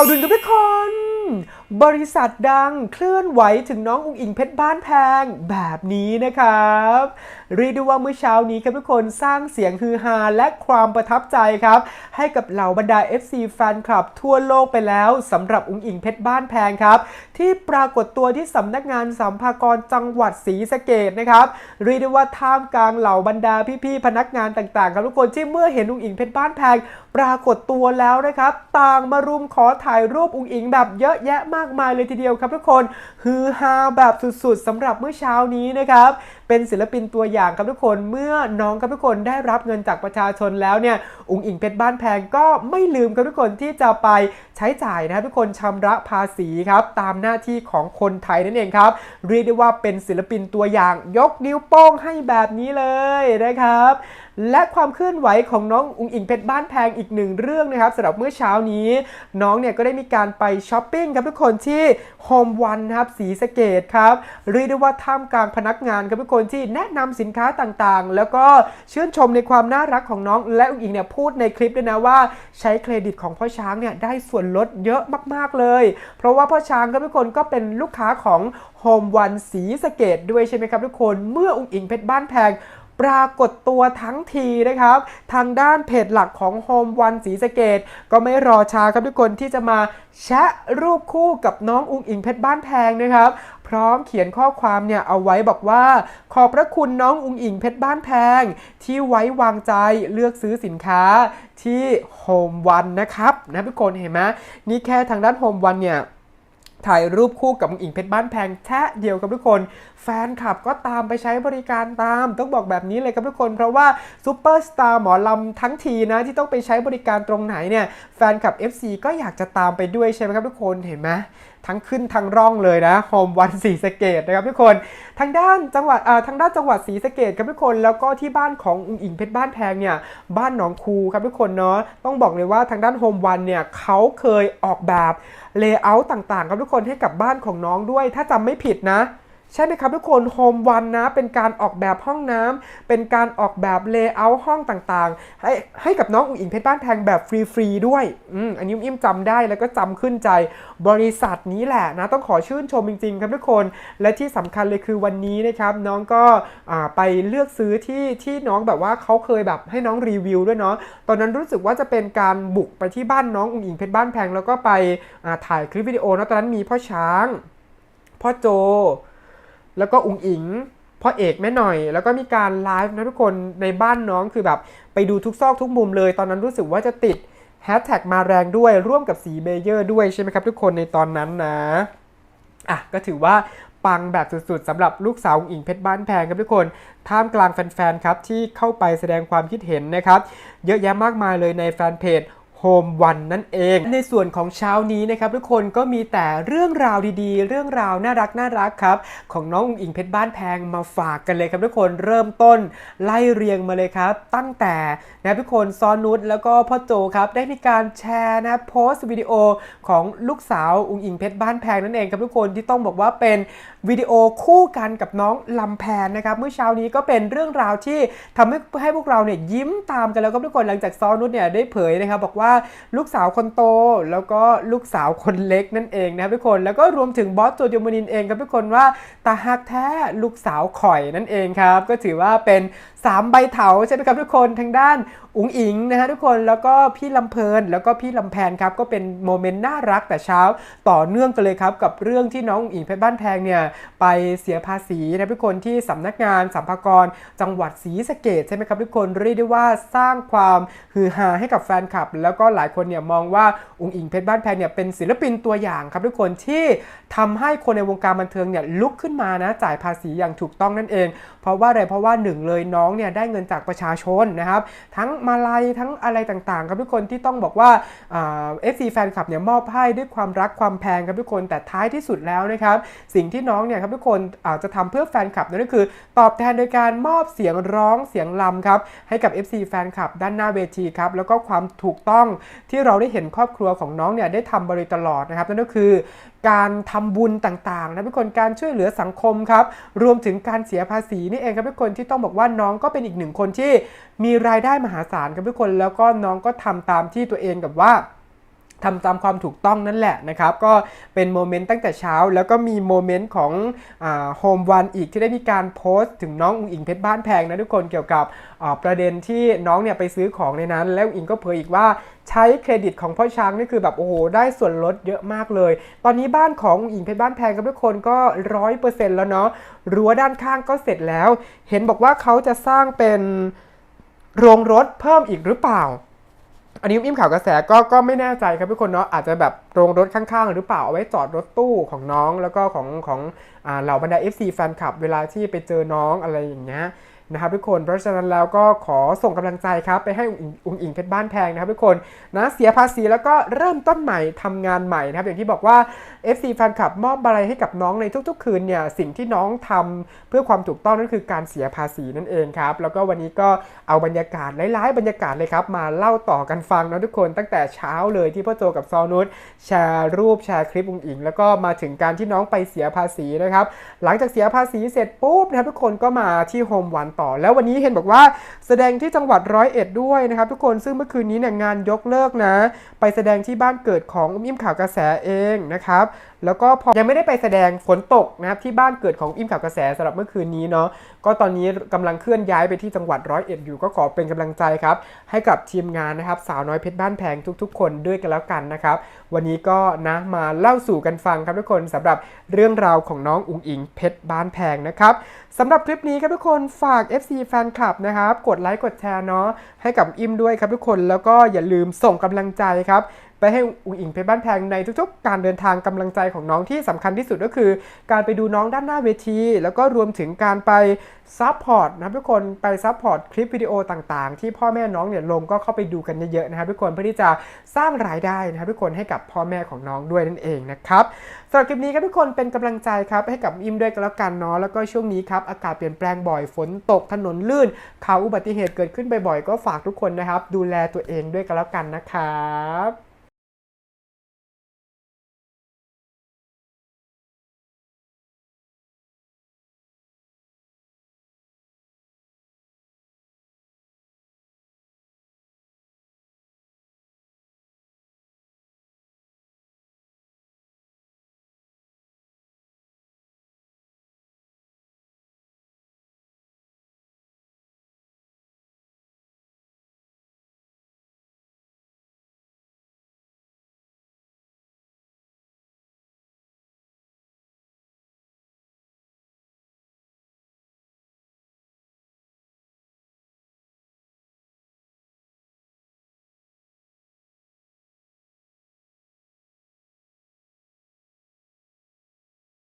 าวด่วนกับทุกคน บริษัทดังเคลื่อนไหวถึงน้องอุงอิงเพชรบ้านแพงแบบนี้นะครับ เรียกได้ว่าเมื่อเช้านี้ครับทุกคนสร้างเสียงฮือฮาและความประทับใจครับ ให้กับเหล่าบรรดา FC แฟนคลับทั่วโลกไปแล้วสำหรับอุงอิงเพชรบ้านแพงครับ ที่ปรากฏตัวที่สำนักงานสัมภากรจังหวัดศรีสะเกดนะครับเรียกได้ว่าท่ามกลางเหล่าบรรดาพี่ๆพนักงานต่างๆ ครับทุกคนที่เมื่อเห็นอุงอิงเพชรบ้านแพง ปรากฏตัวแล้วนะครับ ต่างมารุมขอถ่ายรูปอุงอิงแบบเยอะแยะมากมายเลยทีเดียวครับทุกคนฮือฮาแบบสุดๆสำหรับเมื่อเช้านี้นะครับ เป็นศิลปินตัวอย่างครับทุกคนเมื่อน้องครับทุกคนได้รับเงินจากประชาชนแล้วเนี่ยอุงอิงเพชรบ้านแพงก็ไม่ลืมครับทุกคนที่จะไปใช้จ่ายนะครับทุกคนชำระภาษีครับตามหน้าที่ของคนไทยนั่นเองครับเรียกได้ว่าเป็นศิลปินตัวอย่างยกนิ้วโป้งให้แบบนี้เลยนะครับและความเคลื่อนไหวของน้องอุงอิงเพชรบ้านแพงอีกหนึ่งเรื่องนะครับสำหรับเมื่อเช้านี้ น้องเนี่ยก็ได้มีการไปช้อปปิ้งครับทุกคนที่โฮมวันนะครับสีสเกตครับเรียกได้ว่าท่ามกลางพนักงานครับทุกคนที่แนะนำสินค้าต่างๆ แล้วก็ชื่นชมในความน่ารักของน้องและอุงอิงเนี่ยพูดในคลิปด้วยนะว่าใช้เครดิตของพ่อช้างเนี่ยได้ส่วนลดเยอะมากๆเลย เพราะว่าพ่อช้างครับทุกคนก็เป็นลูกค้าของโฮมวันสีสเกตด้วยใช่ไหมครับทุกคนเมื่ออุงอิงเพชรบ้านแพง ปรากฏตัวทั้งทีนะครับ ทางด้านเพจหลักของโฮมวันสีสเกต ก็ไม่รอช้าครับทุกคนที่จะมาแชะรูปคู่กับน้องอุงอิงเพชรบ้านแพงนะครับพร้อมเขียนข้อความเนี่ยเอาไว้บอกว่า ขอบพระคุณน้องอุงอิงเพชรบ้านแพง ที่ไว้วางใจเลือกซื้อสินค้าที่โฮมวันนะครับนะทุกคนเห็นไหมนี่แค่ทางด้านโฮมวันเนี่ย ถ่ายรูปคู่กับอุ๋งอิงเพชรบ้านแพงแช่เดียวกับทุกคน แฟนคลับก็ตามไปใช้บริการตาม ต้องบอกแบบนี้เลยครับทุกคน เพราะว่าซูเปอร์สตาร์หมอลำทั้งทีนะ ที่ต้องไปใช้บริการตรงไหนเนี่ย แฟนคลับ FC ก็อยากจะตามไปด้วยใช่ไหมครับทุกคนเห็นไหมทั้งขึ้นทั้งร่องเลยนะโฮมวันสีสะเกตนะครับทุกคน ทางด้านจังหวัดทางด้านจังหวัดศรีสะเกดครับทุกคนแล้วก็ที่บ้านของอุงอิงเพชรบ้านแพงเนี่ยบ้านหนองคูครับทุกคนเนาะต้องบอกเลยว่าทางด้านโฮมวันเนี่ยเขาเคยออกแบบเลเยอร์ต่างๆครับทุกคนให้กับบ้านของน้องด้วย ถ้าจำไม่ผิดนะ ใช่ไหมครับทุกคนโฮมวันนะเป็นการออกแบบห้องน้ำเป็นการออกแบบเลเยอร์ห้องต่างๆ ให้ให้กับน้องอุ๋งอิงเพชรบ้านแพงแบบฟรีๆด้วยอืมอันนี้อิ่มจำได้แล้วก็จำขึ้นใจบริษัทนี้แหละนะต้องขอชื่นชมจริงๆ ครับทุกคน และที่สำคัญเลยคือวันนี้นะครับน้องก็ไปเลือกซื้อที่ที่น้องแบบว่าเขาเคยแบบให้น้องรีวิวด้วยเนาะตอนนั้นรู้สึกว่าจะเป็นการบุกไปที่บ้านน้องอุ๋งอิงเพชรบ้านแพงแล้วก็ไปถ่ายคลิปวิดีโอนะตอนนั้นมีพ่อช้าง พ่อโจ แล้วก็อุงอิงพ่อเอกแม่หน่อย แล้วก็มีการไลฟ์นะทุกคนในบ้านน้องคือแบบ ไปดูทุกซอกทุกมุมเลย ตอนนั้นรู้สึกว่าจะติดแฮชแท็กมาแรงด้วยร่วมกับสีเบเยอร์ด้วยใช่ไหมครับทุกคนในตอนนั้นนะอะก็ถือว่าปังแบบสุดๆสำหรับลูกสาวอุงอิงเพชรบ้านแพงครับทุกคน ท่ามกลางแฟนๆครับที่เข้าไปแสดงความคิดเห็นนะครับ เยอะแยะมากมายเลยในแฟนเพจ โฮมวันนั่นเอง ในส่วนของเช้านี้นะครับทุกคนก็มีแต่เรื่องราวดีๆ เรื่องราวน่ารักน่ารักครับ ของน้องอุ๋งอิงเพชรบ้านแพงมาฝากกันเลยครับทุกคนเริ่มต้นไล่เรียงมาเลยครับ ตั้งแต่นะทุกคนซอนุชแล้วก็พ่อโจครับได้มีการแชร์นะโพสต์วิดีโอของลูกสาวอุ๋งอิงเพชรบ้านแพงนั่นเองครับทุกคนที่ต้องบอกว่าเป็นวิดีโอคู่กันกับน้องลำแพนนะครับเมื่อเช้านี้ก็เป็นเรื่องราวที่ทำให้ให้พวกเราเนี่ยยิ้มตามกันแล้วครับทุกคนหลังจากซอนุชเนี่ยได้เผยนะครับบอกว่าลูกสาวคนโต แล้วก็ลูกสาวคนเล็กนั่นเองนะครับทุกคนแล้วก็รวมถึงบอสโจโยมานินเองครับทุกคนว่าตาฮักแท้ลูกสาวข่อยนั่นเองครับก็ถือว่าเป็นสามใบเถาใช่ไหมครับทุกคนทางด้านอุ๋งอิงนะฮะทุกคนแล้วก็พี่ลำเพลินแล้วก็พี่ลำแพนครับก็เป็นโมเมนต์น่ารักแต่เช้าต่อเนื่องกันเลยครับกับเรื่องที่น้องอุ๋งอิงเพชรบ้านแพงเนี่ยไปเสียภาษีนะทุกคนที่สำนักงานสัมภากรจังหวัดศรีสะเกดใช่ไหมครับทุกคนเรียกได้ว่าสร้างความฮือฮาให้กับแฟนคลับ แล้วก็หลายคนเนี่ยมองว่าอุ๋งอิงเพชรบ้านแพงเนี่ยเป็นศิลปินตัวอย่างครับทุกคนที่ทำให้คนในวงการบันเทิงเนี่ยลุกขึ้นมานะจ่ายภาษีอย่างถูกต้องนั่นเอง เพราะว่าอะไรเพราะว่าหนึ่งเลยน้องเนี่ยได้เงินจากประชาชนนะครับทั้งมาลัยทั้งอะไรต่างๆ ครับทุกคนที่ต้องบอกว่าเอฟซีแฟนคลับเนี่ยมอบให้ด้วยความรักความแพงครับทุกคนแต่ท้ายที่สุดแล้วนะครับสิ่งที่น้องเนี่ยครับทุกคนอาจจะทำเพื่อแฟนคลับนั่นก็คือ ตอบแทนโดยการมอบเสียงร้องเสียงลำครับให้กับ FC แฟนคลับด้านหน้าเวทีครับแล้วก็ความถูกต้องที่เราได้เห็นครอบครัวของน้องเนี่ยได้ทำมาโดยตลอดนะครับนั่นก็คือการทำบุญต่างๆนะทุกคนการช่วยเหลือสังคมครับรวมถึงการเสียภาษีนี่เองครับทุกคนที่ต้องบอกว่าน้องก็เป็นอีกหนึ่งคนที่มีรายได้มหาศาลครับทุกคนแล้วก็น้องก็ทำตามที่ตัวเองกับว่า ทำตามความถูกต้องนั่นแหละนะครับก็เป็นโมเมนต์ตั้งแต่เช้า แล้วก็มีโมเมนต์ของโฮมวันอีกที่ได้มีการโพสต์ถึงน้องอุ๋งอิงเพชรบ้านแพงนะทุกคนเกี่ยวกับประเด็นที่น้องเนี่ยไปซื้อของในนั้น แล้วอุ๋งอิงก็เผยอีกว่าใช้เครดิตของพ่อช้างนี่คือแบบโอ้โหได้ส่วนลดเยอะมากเลย ตอนนี้บ้านของอุ๋งอิงเพชรบ้านแพงกับทุกคนก็ร้อยเปอร์เซ็นต์แล้วเนาะรั้วด้านข้างก็เสร็จแล้ว เห็นบอกว่าเขาจะสร้างเป็นโรงรถเพิ่มอีกหรือเปล่า อันนี้อิ่มข่าวกระแสก็ก็ไม่แน่ใจครับทุกคนเนาะอาจจะแบบโรงรถข้างๆ หรือเปล่าเอาไว้จอดรถตู้ของน้องแล้วก็ของของเหล่าบรรดา FC แฟนคลับเวลาที่ไปเจอน้องอะไรอย่างเงี้ย นะครับทุกคน เพราะฉะนั้นแล้วก็ขอส่งกำลังใจครับไปให้อุงอุ๋งอิงเพชรบ้านแพงนะครับทุกคนนะเสียภาษีแล้วก็เริ่มต้นใหม่ทำงานใหม่นะครับอย่างที่บอกว่า FC แฟนคลับมอบอะไรให้กับน้องในทุกๆ คืนเนี่ยสิ่งที่น้องทำเพื่อความถูกต้องนั่นคือการเสียภาษีนั่นเองครับแล้วก็วันนี้ก็เอาบรรยากาศหลายๆ บรรยากาศเลยครับมาเล่าต่อกันฟังนะทุกคนตั้งแต่เช้าเลยที่พ่อโจกับซอนุชแชร์รูปแชร์คลิปอุ๋งอิง แล้วก็มาถึงการที่น้องไปเสียภาษีนะครับหลังจากเสียภาษีเสร็จปุ๊บนะครับทุกคนก็มาที่โฮมวันต่อ แล้ววันนี้เห็นบอกว่าแสดงที่จังหวัดร้อยเอ็ดด้วยนะครับทุกคนซึ่งเมื่อคืนนี้เนี่ยงานยกเลิกนะ ไปแสดงที่บ้านเกิดของอุ้มอิ่มข่าวกระแสเองนะครับ แล้วก็พอยังไม่ได้ไปแสดงฝนตกนะครับที่บ้านเกิดของอิมข่าวกระแสสำหรับเมื่อคืนนี้เนาะก็ตอนนี้กำลังเคลื่อนย้ายไปที่จังหวัดร้อยเอ็ดอยู่ก็ขอเป็นกำลังใจครับ ให้กับทีมงานนะครับ สาวน้อยเพชรบ้านแพงทุก ๆ คนด้วยกันแล้วกันนะครับ วันนี้ก็นะมาเล่าสู่กันฟังครับทุกคนสำหรับเรื่องราวของน้องอุ๋งอิงเพชรบ้านแพงนะครับสำหรับคลิปนี้ครับทุกคนฝาก FC แฟนคลับนะครับกดไลค์กดแชร์เนาะให้กับอิมด้วยครับทุกคนแล้วก็อย่าลืมส่งกำลังใจครับ ไปให้อุ๋งอิงเพชรบ้านแพงในทุกๆ การเดินทางกำลังใจของน้องที่สำคัญที่สุดก็คือ การไปดูน้องด้านหน้าเวที แล้วก็รวมถึงการไปซัพพอร์ตนะครับทุกคนไปซัพพอร์ตคลิปวิดีโอต่างๆ ที่พ่อแม่น้องเนี่ยลงก็เข้าไปดูกันเยอะๆนะครับทุกคนเพื่อที่จะสร้างรายได้นะครับทุกคนให้กับพ่อแม่ของน้องด้วยนั่นเองนะครับสำหรับคลิปนี้ครับทุกคนเป็นกำลังใจครับให้กับอิมด้วยกันแล้วกันเนาะแล้วก็ช่วงนี้ครับอากาศเปลี่ยนแปลงบ่อยฝนตกถนนลื่นข่าวอุบัติเหตุเกิดขึ้นบ่อยๆก็ฝากทุกคนนะครับ ดูแลตัวเองด้วยกันแล้วกันนะครับ